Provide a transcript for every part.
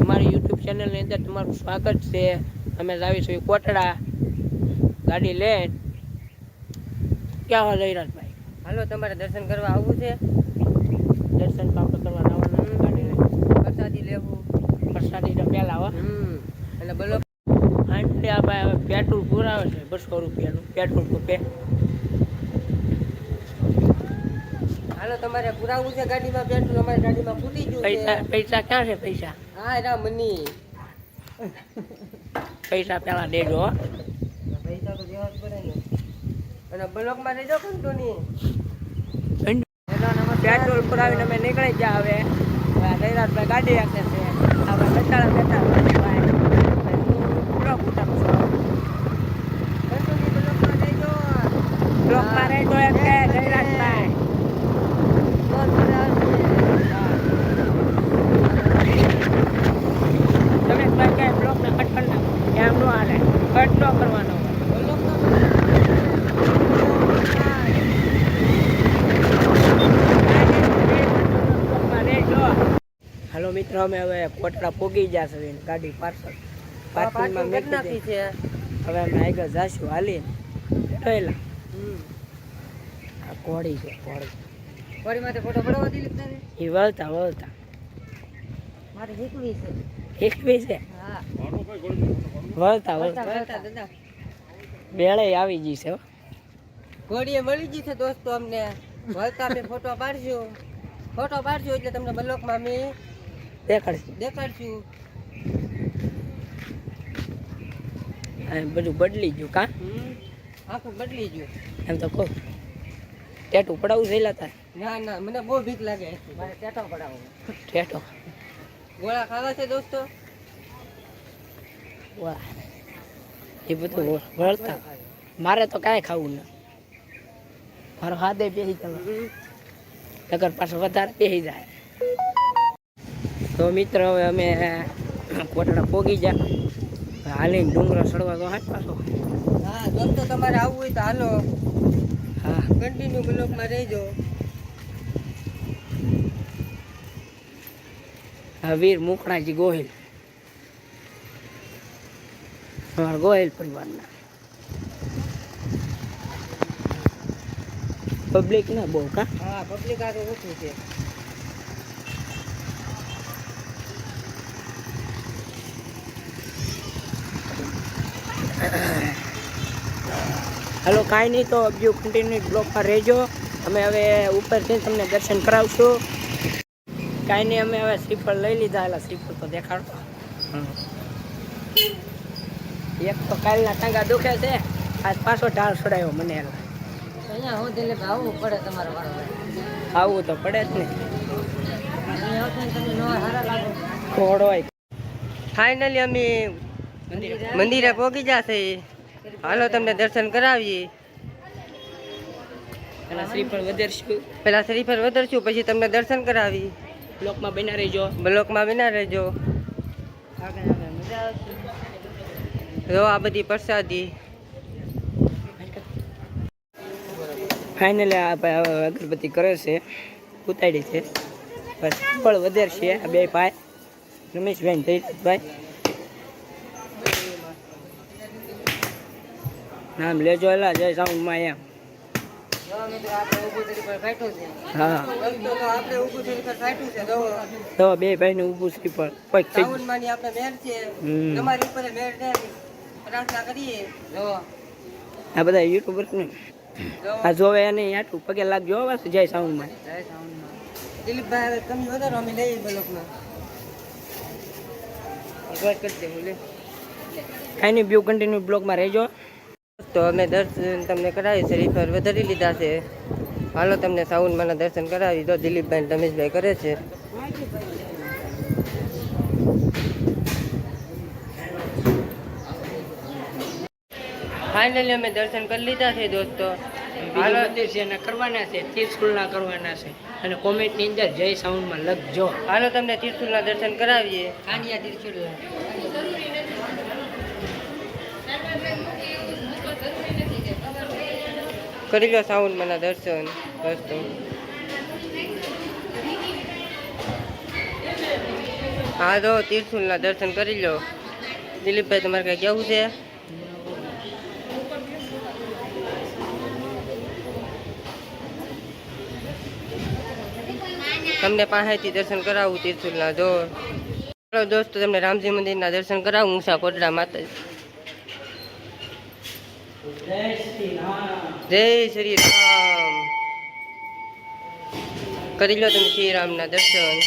અમારી યુટ્યુબ ચેનલની અંદર તમારું સ્વાગત છે. અમે લાવીશું કોટડા ગાડી લઈને. ક્યાં હોય લઈરાજભાઈ હાલો તમારે દર્શન કરવા આવવું છે? દર્શન આપણે કરવા આવવાના ગાડી લઈને. પ્રસાદી લેવું. પ્રસાદી તો પહેલાં હો. એટલે બોલો આંટી આ ભાઈ હવે પેટ્રોલ પુરાવે છે બસો રૂપિયાનું. પેટ્રોલ પંપે હાલો તમારે પુરાવું છે ગાડીમાં પેટ્રોલ અમારી ગાડીમાં ફૂટી ગયું પૈસા પૈસા ક્યાં છે પૈસા? હા રા મની. પૈસા પેલા દેજો પૈસા તો દેવા જ પડે ને. અને બ્લોકમાં રહેજો કંટોની પેટ્રોલ પુરાવીને અમે નીકળી ગયા હવે. જયરાજભાઈ ગાડી રાખે છે. આપણે બેઠાડા બેઠા છું. કંટોની બ્લોકમાં રહેજો. કે જયરાજભાઈ. મિત્રો અમે હવે કોટડા પોગી ગયા છે ગાડી પાર્સલ. પાર્કિંગમાં પાર્કિંગ મેકી નાખી છે. હવે અમે આગળ જાશું હાલીને. જોયેલા આ ઘોડી છે ઘોડી વળી માથે ફોટો પડાવવા દિલીપ ને એ વળતા વળતા. મારે છે. એકવી છે? હા. વળતા વળતા બેળે આવી ગઈ છે હો. ઘોડીએ મળી ગઈ છે દોસ્તો અમને. વળતા અમે ફોટો પાડશું ફોટો પાડજો એટલે તમને બ્લોકમાં અમે દેખાડશું. દેખાડશું. બધું બદલી ગયું કા? આખું બદલી ગયું. એમ તો કહું. ટેટું પડાવું થયેલા તાર? ના ના મને બહુ બીક લાગે મારે ટેટો પડાવો ટેટો. ગોળા ખાવા છે દોસ્તો? વાહ. એ બધું વળતા. મારે તો કાંઈ ખાવું ના. મારો હાથે બેસી જવા. નગર પાછો વધારે બેસી જાય. તો મિત્ર હવે અમે કોટડા પોગી જા હાલીને ડુંગરો સડવા તો હાથ પાછો. હા દોસ્તો તમારે આવવું હોય તો હાલો. હા. કન્ટિન્યુ બ્લોકમાં રહેજો. વીર મુકણાજી ગોહિલ. અમારા ગોહિલ પરિવારના. પબ્લિક ના બહુ કા? હા પબ્લિક આ તો ઓછું છે. હાલો કાંઈ નહીં તો બીજું કન્ટિન્યુ બ્લોકમાં રહેજો. અમે હવે ઉપરથી તમને દર્શન કરાવશું. કાંઈ નહીં અમે હવે શ્રીફળ લઈ લીધા એટલે શ્રીફળ તો દેખાડો એક તો કાલના ટાંગા દુખે છે આજ પાછો ઢાળ છોડાયો મને એટલે હું દિલે આવવું પડે તમારે આવવું તો પડે જ ને. અહીંયા આવતા તમે નવા સારા લાગો. ઘોડોય ફાઇનલી અમે મંદિરે પહોંચી જશે. હાલો તમને દર્શન કરાવીએ. શ્રીફળ વધારશું. પેલા શ્રીફળ વધારશું પછી તમને દર્શન કરાવી બ્લોકમાં બના રહેજો. બ્લોકમાં વિના રહેજો. જો આ બધી પ્રસાદી. ફાઇનલી આ ભાઈ હવે અગરબત્તી કરે છે. ઉતારી છે. બસ ફળ વધારશે આ બે ભાઈ. રમેશભાઈ ધૈરજભાઈ નામ લેજો એલા જય સાઉન્ડમાં એમ. હા. બે કોઈ થઈ ઉપર મેર છે પ્રાર્થના કરીએ જો આ બધા યુટ્યુબર ને. આ જોવે એને આટલું પગે લાગજો હો જય સાઉન્ડમાં. માં દિલીપભાઈ હવે તમે વધારો અમે લઈએ બ્લોકમાં એકવાર કરી દે બોલે કાંઈ નહીં બ્યુ કન્ટિન્યુ બ્લોકમાં રહેજો. તો અમે દર્શન તમને કરાવી છે રીફર વધારી લીધા છે. હાલો તમને સાઉન્ડમાંના દર્શન કરાવી તો દિલીપભાઈ રમેશભાઈ કરે છે. ફાઇનલી અમે દર્શન કરી લીધા છે દોસ્તો. હાલો. મંદિર છે એના કરવાના છે તીર્થકુલના કરવાના છે. અને કોમેન્ટની અંદર જય સાઉન્ડમાં લખજો. હાલો તમને તીર્થકુલના દર્શન કરાવીએ. કાંડિયા ત્રિશુલ કરી લો સાઉન્ડમાંના દર્શન દોસ્તો હા, જો તીર્થુલના દર્શન કરી લો. દિલીપભાઈ, તમારે કઈ કેવું છે? તમને પાસેથી દર્શન કરાવું તીર્થુલના જો. દોસ્તો, તમને રામજી મંદિરના દર્શન કરાવું ઊંસા કોટડા માતા જય શ્રી રામ. કરી લો તમે શ્રી રામના દર્શન.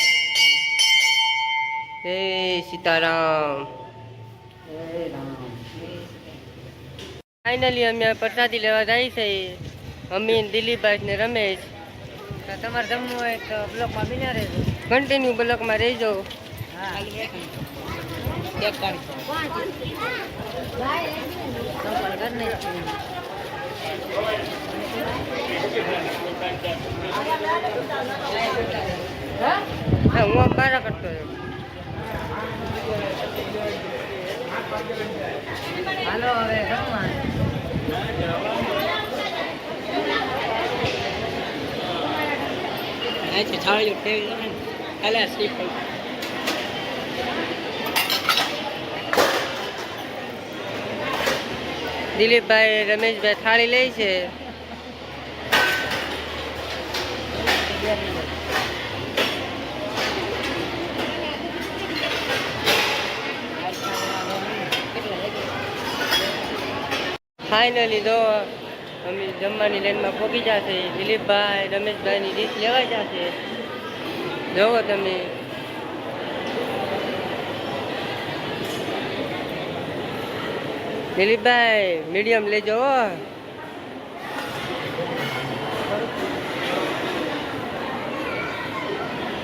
જય સીતારામ. ફાઇનલી અમે પ્રસાદી લેવા જાય છે. અમીન દિલીપભાઈ ને રમેશ. તમારે જમવું હોય તો બ્લોકમાં બિના રહેજો. કન્ટિન્યુ બ્લોકમાં રહેજો. હા. એક કાઢી સંપર્ક કરી નાખીએ. હા હું આમ બારા કરતો હતો હાલો હવે જમવા અહીંથી થાળીઓ ટેવી દો ને અલે શ્રીફળ દિલીપભાઈ રમેશભાઈ થાળી લે છે. ફાઇનલી તો અમે જમવાની લાઈનમાં પહોંચી જશે. દિલીપભાઈ, રમેશભાઈની રીત લેવાઈ જશે. જોવો તમે. દિલીપભાઈ મીડિયમ લેજો.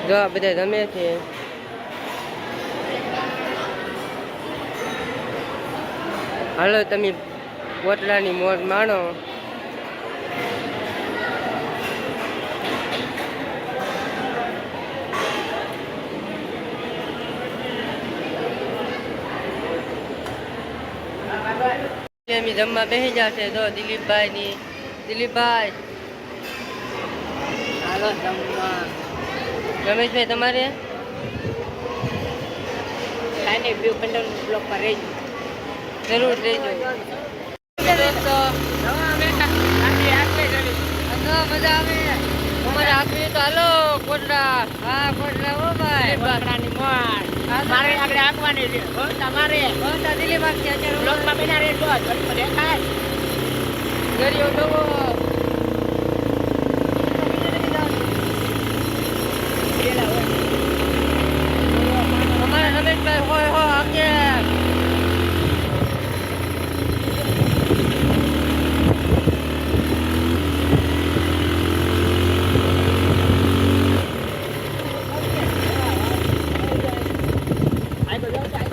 જો આ બધા જમે છે હાલો તમે કોટલાની મોજ માણો અમે જમવા બેસી જશે તો દિલીપભાઈ ની દિલીપભાઈ. હાલો જમવા. રમેશભાઈ તમારે? કાંઈ બ્લોકમાં રહેજો. જરૂર દોસ્તો મજા આવે. અમારે આપવી તો હાલો કોટડા હા કોટડા ઓ ભાઈ. મારે આગળ આપવાની છે. હો તમારે. અત્યારે. બ્લોકમાં બિના દેખાય. ગરીઓ દવો પેલા હોય અમારા રમેશભાઈ હોય હો આપજે આ તો જાઓ જાય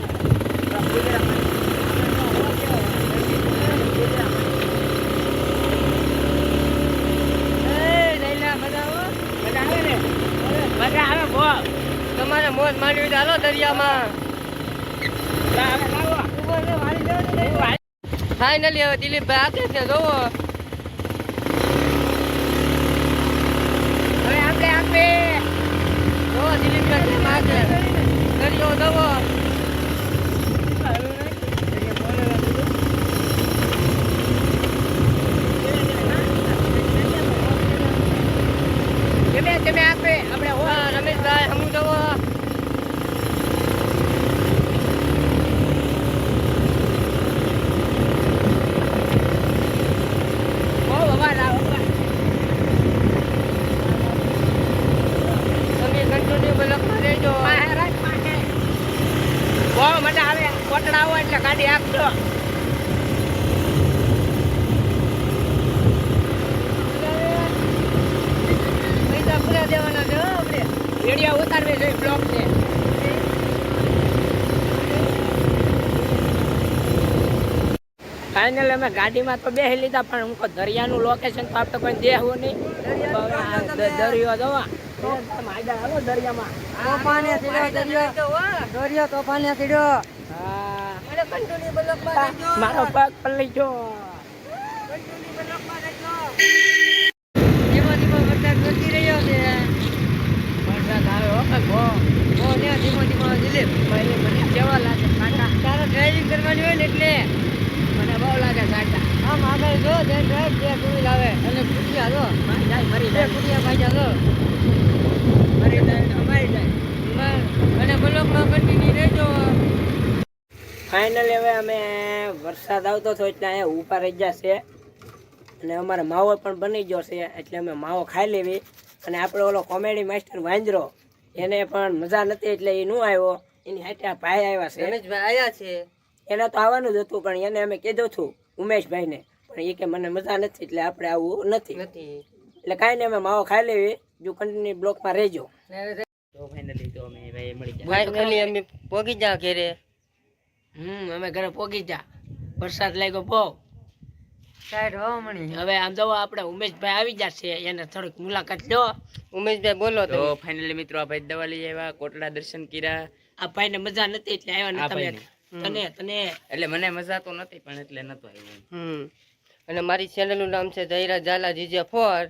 એ લઈલા બધા હો મજા આવે ને મજા આવે બહુ તમારે મોજ માંડવી તો હાલો દરિયામાં ફાઇનલી હવે દિલીપભાઈ આપે છે જોવો. હવે આપણે આપે. જોવો દિલીપભાઈ દરિયો જોવો તમે તમે આપે આપણે હો હા રમેશભાઈ હમું જોવો બહુ અવાજ આવે તમે કન્ટિન્યુ બ્લોકમાં રહેજો પાસે રાખ પાસે મજા આવે. કોટડા હોય એટલે ગાડી આપજો. પૂરા દેવાના છે આપણે. રેડિયો ઉતારવી જોઈએ બ્લોક છે ફાઇનલ અમે ગાડીમાં તો બેસી લીધા પણ હું દરિયાનું લોકેશન તો આપણે કોઈ દેવું નહીં. દરિયો જોવા. દરિયો તોફાને મારો પગ પલળી ગયો ધીમો ધીમો વરસાદ વરસી રહ્યો છે. વરસાદ આવે ભાઈ ધીમો ધીમો દિલીપ મને કેવા લાગે સાટા. તારે ડ્રાઇવિંગ કરવાની હોય ને એટલે મને બહુ લાગે સાટા. આમ આગળ જો જે ડ્રાઈવ જે ટુ વ્હીલ આવે અને કુટિયા જો જાય મરી જાય. કુટિયા પાછા જો. મરી જાય તો જાય અને બ્લોકમાં કન્ટિન્યુ રહેજો ફાઇનલી હવે અમે વરસાદ આવતો હતો એટલે અહીંયા ઊભા રહી ગયા છે અને અમારે માવો પણ બની ગયો છે એટલે અમે માવો ખાઈ લેવી. અને આપણે ઓલો કોમેડી માસ્ટર વાંજરો એને પણ મજા નથી એટલે એ નું આવ્યો. એની હાથે ભાઈ આવ્યા છે. રમેશભાઈ આવ્યા છે. એને તો આવવાનું જ હતું પણ એને અમે કીધું ઉમેશભાઈ ઉમેશભાઈને. પણ એ કે મને મજા નથી એટલે આપણે આવું નથી. નથી. એટલે કાંઈ નહીં અમે માવો ખાઈ લેવી. જો કન્ટિન્યુ બ્લોકમાં રહેજો. તો ફાઇનલી તો અમે ભાઈ મળી ગયા. ફાઇનલી અમે પોગી જા ઘેરે. હમ અમે ઘરે પોગી જા. વરસાદ લાગ્યો બહુ. સાઈડ હવા મણી. હવે આમ જો આપણે ઉમેશભાઈ આવી જશે. એને થોડીક મુલાકાત લો. ઉમેશભાઈ બોલો તો ફાઇનલી મિત્રો આ ભાઈ દવા લઈ આવ્યા કોટડા દર્શન કર્યા. આ ભાઈને મજા નથી એટલે આવ્યા આ ને તને તને. એટલે મને મજા તો નથી પણ એટલે નતો આવ્યો હમ. અને મારી ચેનલનું નામ છે Jayra Zala GJ four.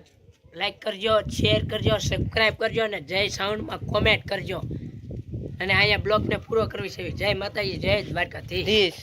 Like કરજો શેર કરજો સબસ્ક્રાઈબ કરજો અને જય સાઉન્ડમાં કોમેન્ટ કરજો. અને અહીંયા બ્લોગને પૂરો કરવી છે. જય માતાજી, જય દ્વારકાથી ધીસ